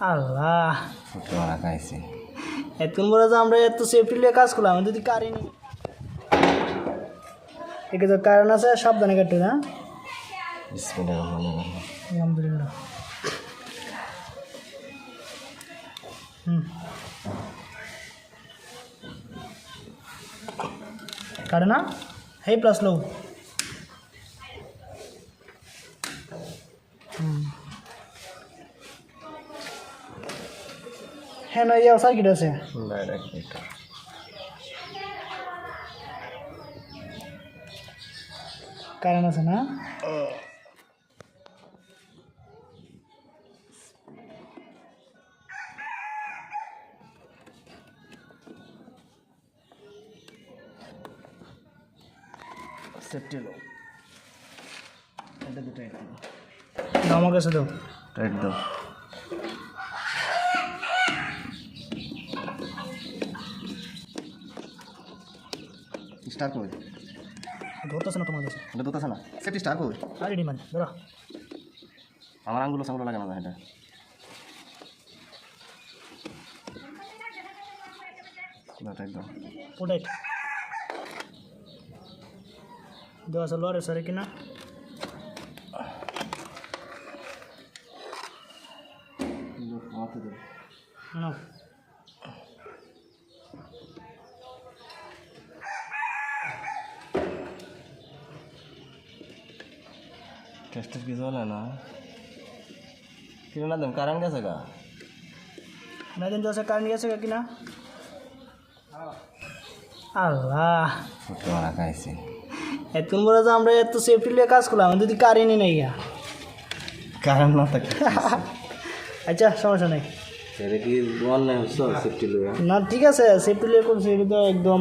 আল্লাহ। খাইছি। এতক্ষণ বলে যে আমরা এত সেফটি নিয়ে কাজ করলাম আমি যদি কারি নি। একে তো কারণ আছে সাবধানে কাটতে না আলহামদুলিল্লাহ হুম কাটে না? হে প্লাস লো হ্যাঁ না ইয়া সার্কিট আছে? ডাইরেক্ট মিটার কারণ আছে না? সেফটি লো এটা দুটো দাও আমার কাছে দাও। টাইট দাও। স্টার কই ধরতেছে না তোমার কাছে? এটা দুটো না। সেফটি স্টার কই আর রেডি মানে ধরো। আমার আঙ্গুলো সাঙ্গুলো লাগে না এটা। দাও টাইট দাও ওটাই দেওয়া আছে লরে সরে কিনা। না টেস্টের কিছু হলে না কিনে না দেন কারেন্ট গেছে গা মেদিন দেওয়া আছে কারেন্ট গেছে গা কিনা আল্লাহ মারা খাইছি এতক্ষণ বলে যে আমরা এত সেফটি নিয়ে কাজ করলাম যদি কারেন্টই নেই গা কারেন্ট না থাকে আচ্ছা সমস্যা নেই কি না ঠিক আছে সেফটি নিয়ে করছি এটা তো একদম